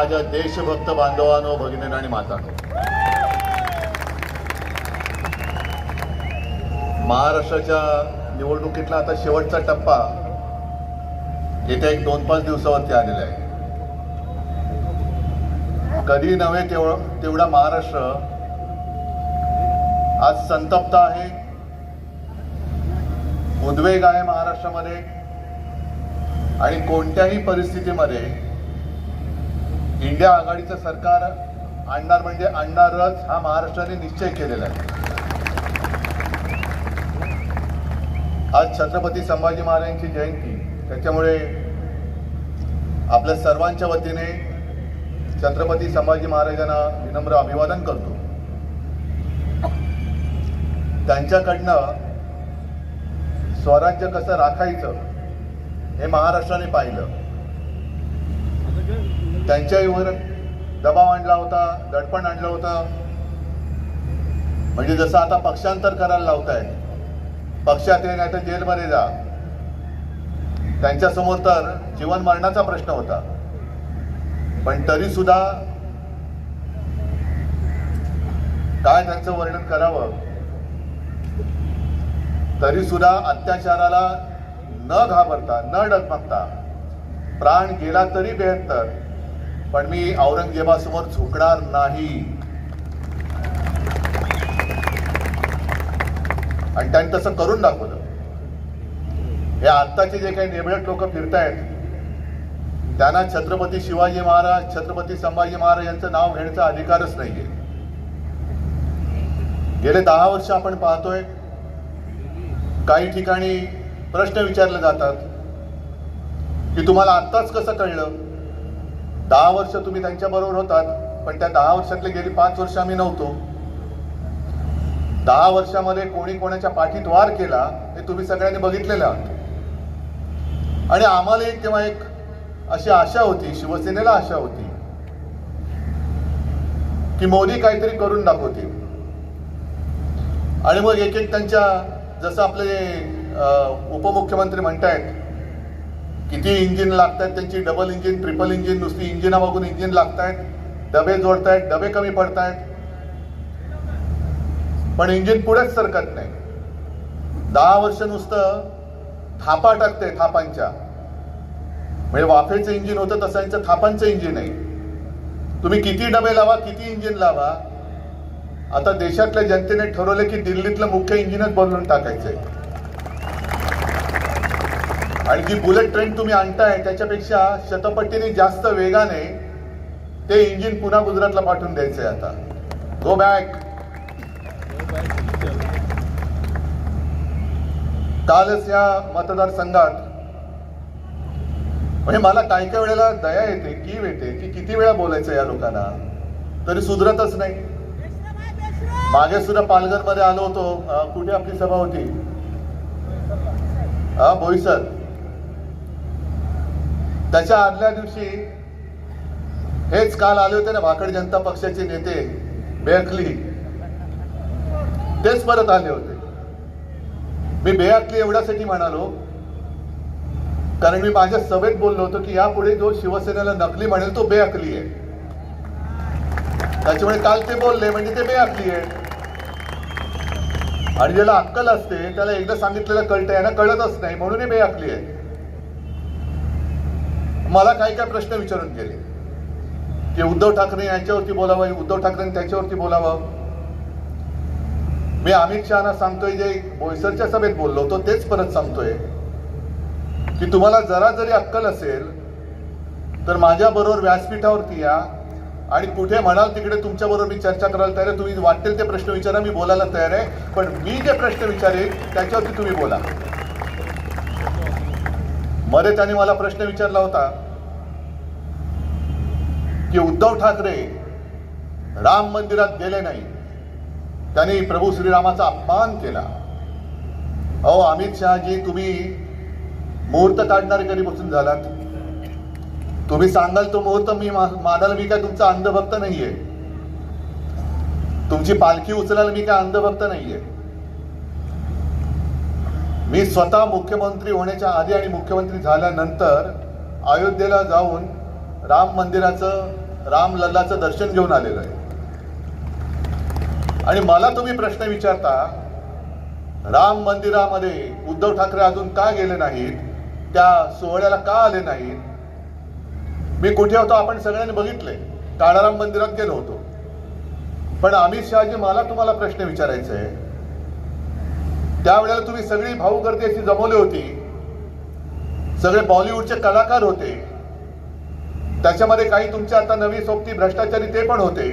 माझ्या देशभक्त बांधवांनो भगिनी आणि मातांनो. महाराष्ट्राच्या निवडणुकीतला आता शेवटचा टप्पा येत्या एक दोन पाच दिवसावरती आलेला आहे. कधी नव्हे तेवढा महाराष्ट्र आज संतप्त आहे. उद्वेग आहे महाराष्ट्रामध्ये आणि कोणत्याही परिस्थितीमध्ये इंडिया आघाडीचं सरकार आणणार म्हणजे आणणारच हा महाराष्ट्राने निश्चय केलेला आहे. आज छत्रपती संभाजी महाराजांची जयंती त्याच्यामुळे आपल्या सर्वांच्या वतीने छत्रपती संभाजी महाराजांना विनम्र अभिवादन करतो. त्यांच्याकडनं स्वराज्य कसं राखायचं हे महाराष्ट्राने पाहिलं. त्यांच्यावर दबाव आणला होता दडपण आणलं होतं. म्हणजे जसं आता पक्षांतर करायला लावताय पक्षात ये नाही तर जेलमध्ये जा. त्यांच्यासमोर तर जीवन मरणाचा प्रश्न होता. पण तरी सुद्धा काय त्यांचं वर्णन करावं? तरी सुद्धा अत्याचाराला न घाबरता न डगमगता प्राण गेला तरी बेहत्तर. पण मी औरंगजेबासमोर झुकणार नाही. आणि त्यांनी तसं करून दाखवलं. हे आत्ताचे जे काही नेबळट लोक फिरतायत त्यांना छत्रपती शिवाजी महाराज छत्रपती संभाजी महाराज यांचं नाव घेण्याचा अधिकारच नाहीये. गेले दहा वर्ष आपण पाहतोय काही ठिकाणी प्रश्न विचारले जातात की तुम्हाला आत्ताच कसं कळलं? दहा वर्ष तुम्ही त्यांच्या बरोबर होतात पण त्या दहा वर्षातले गेली पाच वर्ष आम्ही नव्हतो. दहा वर्षामध्ये कोणी कोणाच्या पाठीत वार केला हे तुम्ही सगळ्यांनी बघितलेलं आहात. आणि आम्हाला एक तेव्हा एक अशी आशा होती शिवसेनेला आशा होती की मोदी काहीतरी करून दाखवतील. आणि मग एक एक त्यांच्या जसं आपले उपमुख्यमंत्री म्हणतायत किती इंजिन लागतायत त्यांची? डबल इंजिन ट्रिपल इंजिन नुसती इंजिना बघून इंजिन लागतायत. डबे जोडतायत डबे कमी पडतायत. पण इंजिन पुढेच सरकत नाही. दहा वर्ष नुसतं थापा टाकते थापांच्या. म्हणजे वाफेचं इंजिन होतं तसं यांचं थापांचं इंजिन आहे. तुम्ही किती डबे लावा किती इंजिन लावा? आता देशातल्या जनतेने ठरवलं की दिल्लीतलं मुख्य इंजिनच बदलून टाकायचंय. आणि जी बुलेट ट्रेन तुम्ही आणताय त्याच्यापेक्षा शतपट्टीने जास्त वेगाने ते इंजिन पुन्हा गुजरातला पाठवून द्यायचंय आता. गो बॅक कालच या मतदारसंघात म्हणजे मला काय काय वेळेला दया येते कीव येते की किती वेळा बोलायचं या लोकांना. तरी सुधरतच नाही. मागे सुद्धा पालघरमध्ये आलो होतो. कुठे आपली सभा होती? हा बोईसर. त्याच्या आदल्या दिवशी हेच काल आले होते ना भाकड जनता पक्षाचे नेते बेअकली तेच परत आले होते. मी बेअकली एवढ्यासाठी म्हणालो कारण मी माझ्या सभेत बोललो होतो की यापुढे जो शिवसेनेला नकली म्हणेल तो बेअकली आहे. त्याच्यामुळे काल ते बोलले म्हणजे ते बेअकली आहे. आणि ज्याला अक्कल असते त्याला एकदा सांगितलेलं कळतं यांना कळतच नाही म्हणून हे बेअकली आहे. मला काही काय प्रश्न विचारून गेले. की उद्धव ठाकरे यांच्यावरती बोलावं उद्धव ठाकरे त्याच्यावरती बोलावं? मी अमित शहाना सांगतोय जे बोईसरच्या सभेत बोललो होतो तेच परत सांगतोय. की तुम्हाला जरा जरी अक्कल असेल तर माझ्या बरोबर व्यासपीठावरती या. आणि कुठे म्हणाल तिकडे तुमच्या बरोबर मी चर्चा करायला तयार आहे. तुम्ही वाटेल ते प्रश्न विचारा मी बोलायला तयार आहे. पण मी जे प्रश्न विचारेल त्याच्यावरती तुम्ही बोला. मध्ये त्याने मला प्रश्न विचारला होता की उद्धव ठाकरे राम मंदिरात गेले नाही. त्यांनी प्रभू श्रीरामाचा अपमान केला. अहो अमित शहाजी तुम्ही मुहूर्त काढणारे कधी बसून झालात? तुम्ही सांगाल तो मुहूर्त मी मा- मी काय तुमचा अंधभक्त नाहीये? तुमची पालखी उचलाल मी काय अंधभक्त नाहीये? मी स्वतः मुख्यमंत्री होण्याच्या आधी आणि मुख्यमंत्री झाल्यानंतर अयोध्येला जाऊन राम मंदिराचं राम लल्लाचं दर्शन घेऊन आलेलं आहे. आणि मला तुम्ही प्रश्न विचारता राम मंदिरामध्ये उद्धव ठाकरे अजून का गेले नाहीत? त्या सोहळ्याला का आले नाहीत? मी कुठे होतो आपण सगळ्यांनी बघितले. काळाराम मंदिरात गेलो होतो. पण अमित शहाजी मला तुम्हाला प्रश्न विचारायचा आहे. त्यावेळेला तुम्ही सगळी भाऊ गर्दी अशी जमवली होती. सगळे बॉलिवूडचे कलाकार होते. त्याच्यामध्ये काही तुमच्या आता नवी सोबती भ्रष्टाचारी ते पण होते.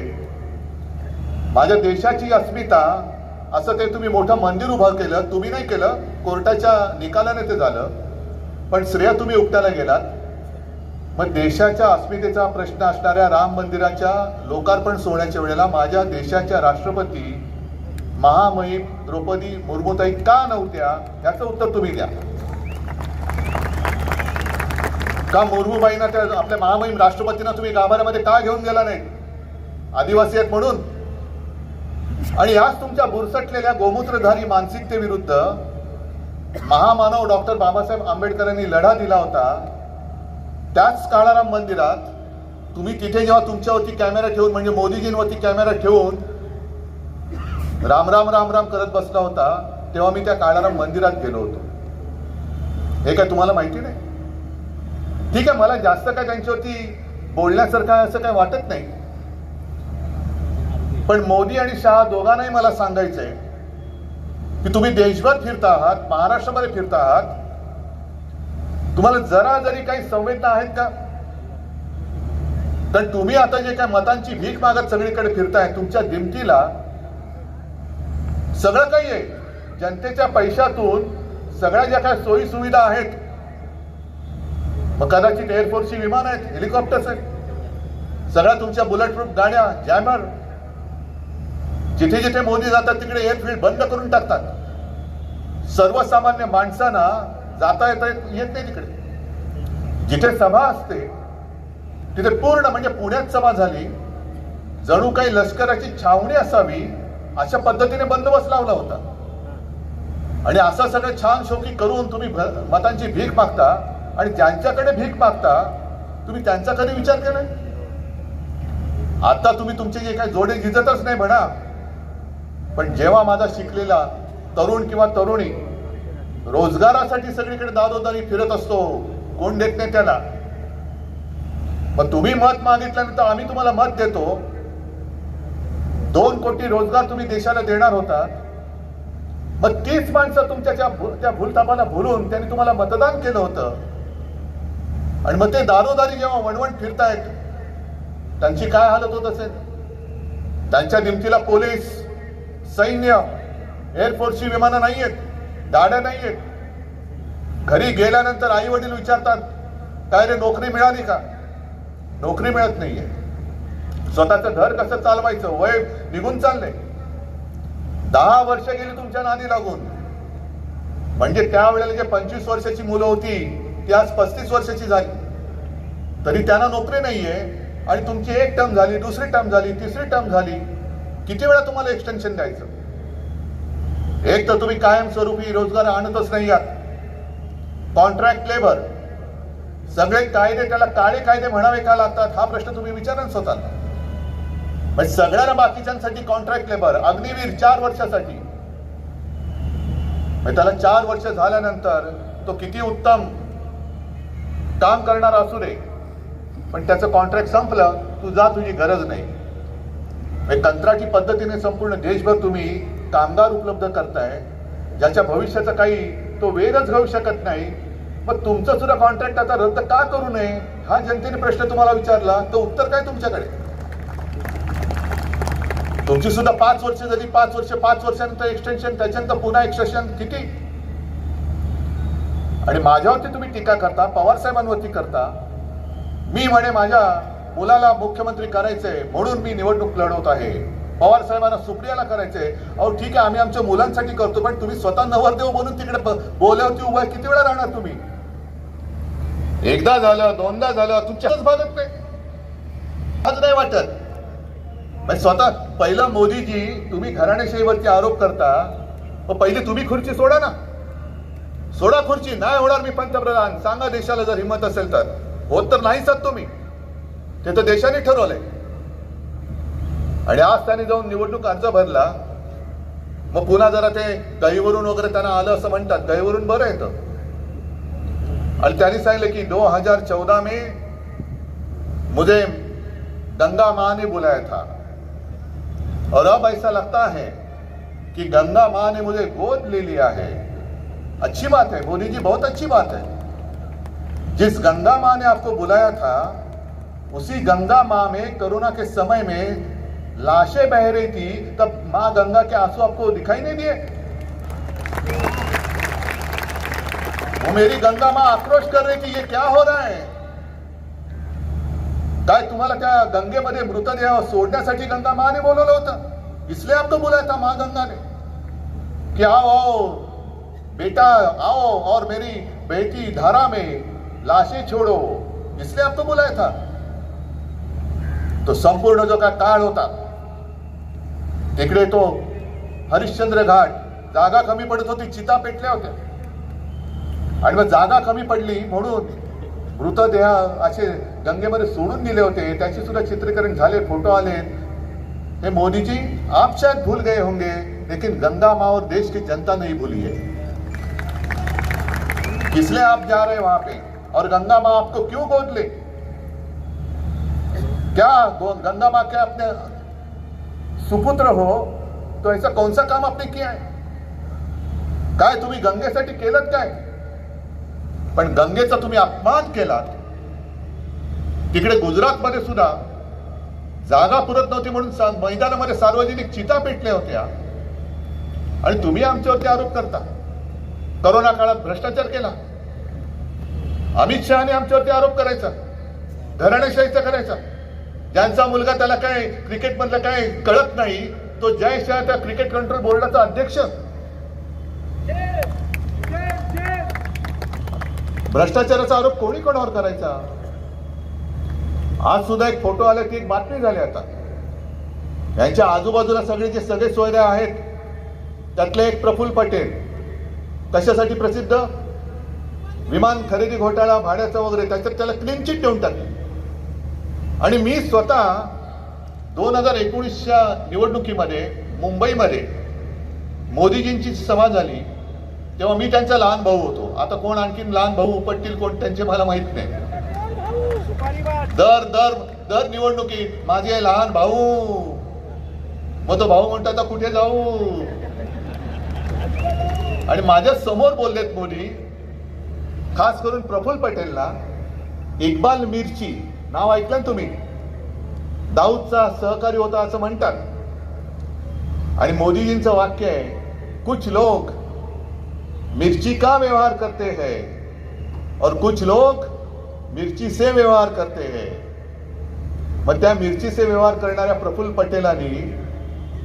माझ्या देशाची अस्मिता असं ते तुम्ही मोठं मंदिर उभं केलं तुम्ही नाही केलं कोर्टाच्या निकालाने ते झालं. पण श्रेया तुम्ही उपटायला गेलात. मग देशाच्या अस्मितेचा प्रश्न असणाऱ्या राम मंदिराच्या लोकार्पण सोहळ्याच्या वेळेला माझ्या देशाच्या राष्ट्रपती महामहिम द्रौपदी मुर्मूताई का नव्हत्या? याचं उत्तर तुम्ही द्या. का मुर्मूबाईंना त्या आपल्या महामहिम राष्ट्रपतींना तुम्ही गाभाऱ्यामध्ये का घेऊन गेला नाही? आदिवासी आहेत म्हणून. आणि याच तुमच्या बुरसटलेल्या गोमूत्रधारी मानसिकतेविरुद्ध महामानव डॉक्टर बाबासाहेब आंबेडकरांनी लढा दिला होता. त्याच काळाराम मंदिरात तुम्ही तिथे जेव्हा तुमच्यावरती कॅमेरा ठेवून म्हणजे मोदीजींवरती कॅमेरा ठेवून राम राम राम राम करत बसला होता तेव्हा मी त्या काळाराम मंदिरात गेलो होतो. हे काय तुम्हाला माहिती नाही? ठीक आहे मला जास्त काय त्यांच्यावरती बोलण्यासारखं असं काय वाटत नाही. पण मोदी आणि शहा दोघांनाही मला सांगायचंय की तुम्ही देशभर फिरता आहात महाराष्ट्रामध्ये फिरता आहात. तुम्हाला जरा जरी काही संवेदना आहेत का? कारण तुम्ही आता जे काय मतांची भीक मागत सगळीकडे फिरताय तुमच्या दिमतीला सगळं काही आहे. जनतेच्या पैशातून सगळ्या ज्या काय सोयी सुविधा आहेत मग कदाचित एअरफोर्सची विमान आहेत हेलिकॉप्टर्स आहेत सगळ्या तुमच्या बुलेट प्रूफ गाड्या जॅमर जिथे जिथे मोदी जातात तिकडे एअरफील्ड बंद करून टाकतात. सर्वसामान्य माणसांना जाता येता येत येत नाही तिकडे. जिथे सभा असते तिथे पूर्ण म्हणजे पुण्यात सभा झाली जणू काही लष्कराची छावणी असावी अशा पद्धतीने बंदोबस्त लावला होता. आणि असं सगळं छान शोकी करून तुम्ही भ- मतांची भीक मागता आणि ज्यांच्याकडे भीक मागता तुम्ही त्यांचा कधी विचार केला आता तुम्ही तुमचे जे काही जोडे झिजतच नाही म्हणा पण जेव्हा माझा शिकलेला तरुण किंवा तरुणी रोजगारासाठी सगळीकडे दारोदारी फिरत असतो कोण देत नाही त्याला? मग तुम्ही मत मागितल्यानंतर आम्ही तुम्हाला मत देतो दोन कोटी रोजगार तुम्ही देशाला देणार होता. मग तीच माणसं तुमच्या त्या भू- त्या भूलतापाला भुलून त्यांनी तुम्हाला मतदान केलं होतं. आणि मग ते दारोदारी जेव्हा वणवण फिरतायत त्यांची काय हालत होत असेल? त्यांच्या दिमतीला पोलीस सैन्य एअरफोर्सची विमानं नाही आहेत गाड्या नाही आहेत घरी गेल्यानंतर आई वडील विचारतात काय रे नोकरी मिळाली का? नोकरी मिळत नाहीये. स्वतःचं घर कसं चालवायचं? वय निघून चाललंय. दहा वर्ष गेली तुमच्या नादी लागून. म्हणजे त्यावेळेला जे पंचवीस वर्षाची मुलं होती ती आज पस्तीस वर्षाची झाली. तरी त्यांना नोकरी नाहीये आणि तुमची एक टर्म झाली दुसरी टर्म झाली तिसरी टर्म झाली. किती वेळा तुम्हाला एक्सटेन्शन द्यायचं? एक तर तुम्ही कायमस्वरूपी रोजगार आणतच नाही आहात. कॉन्ट्रॅक्ट लेबर सगळे कायदे त्याला काळे कायदे म्हणावे का लागतात? हा प्रश्न तुम्ही विचारा स्वतःला. म्हणजे सगळ्यांना बाकीच्यांसाठी कॉन्ट्रॅक्ट लेबर अग्निवीर चार वर्षासाठी. त्याला चार वर्ष झाल्यानंतर तो किती उत्तम काम करणार असू दे. पण त्याचं कॉन्ट्रॅक्ट संपलं तू जा तुझी गरज नाही. कंत्राटी पद्धतीने संपूर्ण देशभर तुम्ही कामगार उपलब्ध करताय ज्याच्या भविष्याचा काही तो वेगच घेऊ शकत नाही. मग तुमचं सुद्धा कॉन्ट्रॅक्ट आता रद्द का करू नये? हा जनतेने प्रश्न तुम्हाला विचारला तर उत्तर काय तुमच्याकडे? तुमची सुद्धा पाच वर्ष जरी पाच वर्ष पाच वर्षानंतर एक्सटेन्शन त्याच्यानंतर पुन्हा एक्सटेन्शन किती आणि माझ्यावरती तुम्ही टीका करता पवार साहेबांवरती करता. मी म्हणे माझ्या मुलाला मुख्यमंत्री करायचंय म्हणून मी निवडणूक लढवत आहे. पवार साहेबांना सुप्रियाला करायचंय. अहो ठीक आहे आम्ही आमच्या मुलांसाठी करतो पण तुम्ही स्वतः नवरदेव म्हणून तिकडे ब- बोल्यावरती उभा किती वेळा राहणार तुम्ही? एकदा झालं दोनदा झालं तुमच्याच भागत नाही. आज नाही वाटत. स्वतः पहिलं मोदीजी तुम्ही घराणेशाहीवरती आरोप करता मग पहिले तुम्ही खुर्ची सोडा ना. सोडा खुर्ची नाही होणार मी पंतप्रधान. सांगा देशाला जर हिंमत असेल तर. होत तर नाही सर तुम्ही. ते तर देशाने ठरवलंय. आणि आज त्याने जाऊन निवडणूक अर्ज भरला. मग पुन्हा जरा ते गहीवरून वगैरे त्यांना आलं असं म्हणतात. गहीवरून बरं येतं आणि त्यांनी सांगितलं की दो हजार चौदा मे मुझे दंगा माने बुलाया था. और अब ऐसा लगता है कि गंगा माँ ने मुझे गोद ले लिया है। अच्छी बात है मोदी जी, बहुत अच्छी बात है। जिस गंगा माँ ने आपको बुलाया था, उसी गंगा माँ में कोरोना के समय में लाशें बह रही थी, तब माँ गंगा के आँसू आपको दिखाई नहीं दिए? वो मेरी गंगा माँ आक्रोश कर रही थी ये क्या हो रहा है? काय तुम्हाला त्या गंगेमध्ये मृतदेह सोडण्यासाठी गंगा माने बोलवलं होतं. इसलिए तो बोलायचा था माँ गंगा ने कि आओ आओ बेटा आओ और मेरी बेटी धारा में लाशें छोड़ो. इसलिए तो बोलायचा था. तो संपूर्ण जो का काळ होता. तिकडे तो हरिश्चंद्र घाट जागा कमी पडत होती चिता पेटल्या होत्या. आणि मग जागा कमी पडली म्हणून मृतदेह असे गंगेमध्ये सोडून दिले होते. चित्रीकरण फ़ोटो आले. हे मोदी जी आप शायद भूल गए होंगे, लेकिन गंगा माँ और देश की जनता नहीं भूली है इसलिए आप जा रहे हैं वहाँ पे? और गंगा माँ आपको क्यों गोद ले? क्या गंगा माँ क्या अपने सुपुत्र हो? तो ऐसा कौन सा काम आपने किया है? काय तुम्ही गंगेसाठी केलं काय? पण गंगेचा तुम्ही अपमान केलात. तिकडे गुजरातमध्ये सुद्धा जागा पुरत नव्हती म्हणून मैदानामध्ये सार्वजनिक चिता पेटल्या होत्या. आणि तुम्ही आमच्यावरती आरोप करता. करोना काळात भ्रष्टाचार केला. अमित शहाने आमच्यावरती आरोप करायचा. घराणेशाहीचा करायचा. ज्यांचा मुलगा त्याला काय क्रिकेटमधलं काय कळत नाही तो जय शहा त्या क्रिकेट कंट्रोल बोर्डाचा अध्यक्ष. भ्रष्टाचाराचा आरोप कोणी कोणावर करायचा? आज सुद्धा एक फोटो आला की एक बातमी झाली आता. यांच्या आजूबाजूला सगळे जे सगळे सोयऱ्या आहेत त्यातले एक प्रफुल्ल पटेल कशासाठी प्रसिद्ध? विमान खरेदी घोटाळा भाड्याचा वगैरे त्याच्यात त्याला क्लीन चिट देऊन टाकली. आणि मी स्वतः दोन हजार एकोणीसच्या निवडणुकीमध्ये मुंबईमध्ये मोदीजींची सभा झाली. तेव्हा मी त्यांचा लहान भाऊ होतो. आता कोण आणखीन लहान भाऊ उपटतील कोण त्यांचे मला माहीत नाही. दर दर दर निवडणुकीत माझे लहान भाऊ. मग तो भाऊ म्हणतो आता कुठे जाऊ? आणि माझ्यासमोर बोललेत मोदी खास करून प्रफुल्ल पटेलला इक्बाल मिरची नाव ऐकलं ना तुम्ही? दाऊदचा सहकारी होता असं म्हणतात. आणि मोदीजींचं वाक्य आहे कुछ लोक मिर्ची का व्यवहार करते हैं? और कुछ लोग मिर्ची से व्यवहार करते हैं। मग त्या मिरची से व्यवहार करणाऱ्या प्रफुल्ल पटेलांनी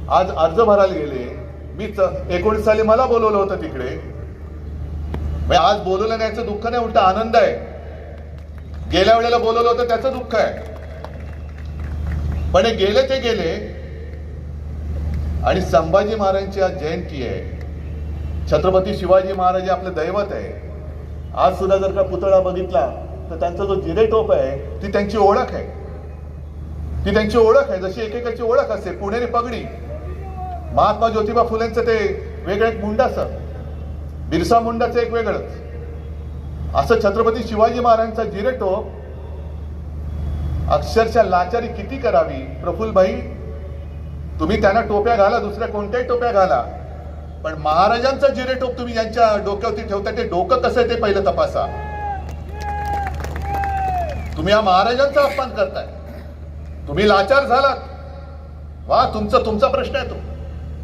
आज अर्ज भरायला गेले. मी एकोणीस साली मला बोलवलं होतं तिकडे. मग आज बोलवलं नाही याचं दुःख नाही उलट आनंद आहे. गेल्या वेळेला बोलवलं होतं त्याचं दुःख आहे. पण हे गेले ते गेले. आणि संभाजी महाराजांची आज जयंती आहे. छत्रपती शिवाजी महाराज हे दैवत आहे. आज सुद्धा जर का पुतळा बघितला तर त्यांचा जो जिरे टोप आहे ती त्यांची ओळख आहे. ती त्यांची ओळख आहे. जशी एकेकाची ओळख असते पुणेरी पगडी. महात्मा ज्योतिबा फुलेंचं ते वेगळं एक मुंडाचं बिरसा मुंडाचं एक वेगळंच. असं छत्रपती शिवाजी महाराजांचा जिरे टोप अक्षरशः लाचारी किती करावी? प्रफुल्लभाई तुम्ही त्यांना टोप्या घाला दुसऱ्या कोणत्याही टोप्या घाला. पण महाराजांचा जिरेटोप तुम्ही यांच्या डोक्यावरती ठेवता ते डोकं कसं आहे ते पहिलं तपासा. तुम्ही या महाराजांचा अपमान करताय. तुम्ही लाचार झालात. वा तुमचा तुमचा प्रश्न आहे तो.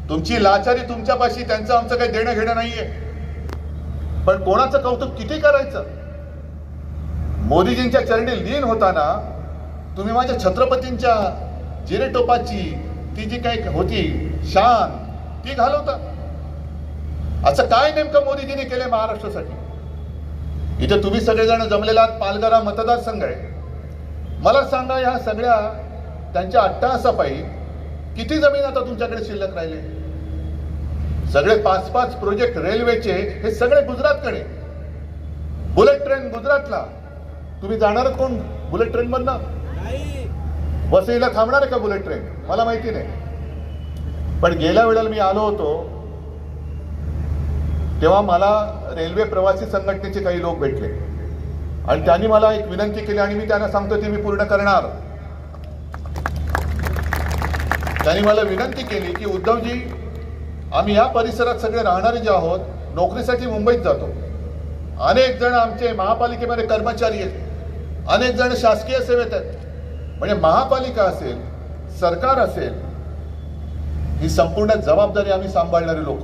तुमची लाचारी तुमच्यापाशी त्यांचं आमचं काही देणं घेणं नाहीये. पण कोणाचं कौतुक किती करायचं? मोदीजींच्या चरणी लीन होताना तुम्ही माझ्या छत्रपतींच्या जिरेटोपाची ती जी काही होती शान ती घालवता. असं काय नेमकं मोदीजींनी केले महाराष्ट्रासाठी? इथे तुम्ही सगळेजण जमलेला आहात, पालघर हा मतदारसंघ आहे. मला सांगा ह्या सगळ्या त्यांच्या अट्टाहासापायी किती जमीन आता तुमच्याकडे शिल्लक राहिले? सगळे पाच पाच प्रोजेक्ट रेल्वेचे हे सगळे गुजरातकडे. बुलेट ट्रेन गुजरातला. तुम्ही जाणार कोण? बुलेट ट्रेन मधनं वसईला थांबणार आहे का बुलेट ट्रेन? मला माहिती नाही. पण गेल्या वेळेला मी आलो होतो तेव्हा मला रेल्वे प्रवासी संघटनेचे काही लोक भेटले. आणि त्यांनी मला एक विनंती केली आणि मी त्यांना सांगतो ती मी पूर्ण करणार. त्यांनी मला विनंती केली की उद्धवजी आम्ही या परिसरात सगळे राहणारे जे आहोत नोकरीसाठी मुंबईत जातो. अनेक जण आमचे महापालिकेमध्ये कर्मचारी आहेत. अनेक जण शासकीय सेवेत आहेत. म्हणजे महापालिका असेल सरकार असेल ही संपूर्ण जबाबदारी आम्ही सांभाळणारे लोक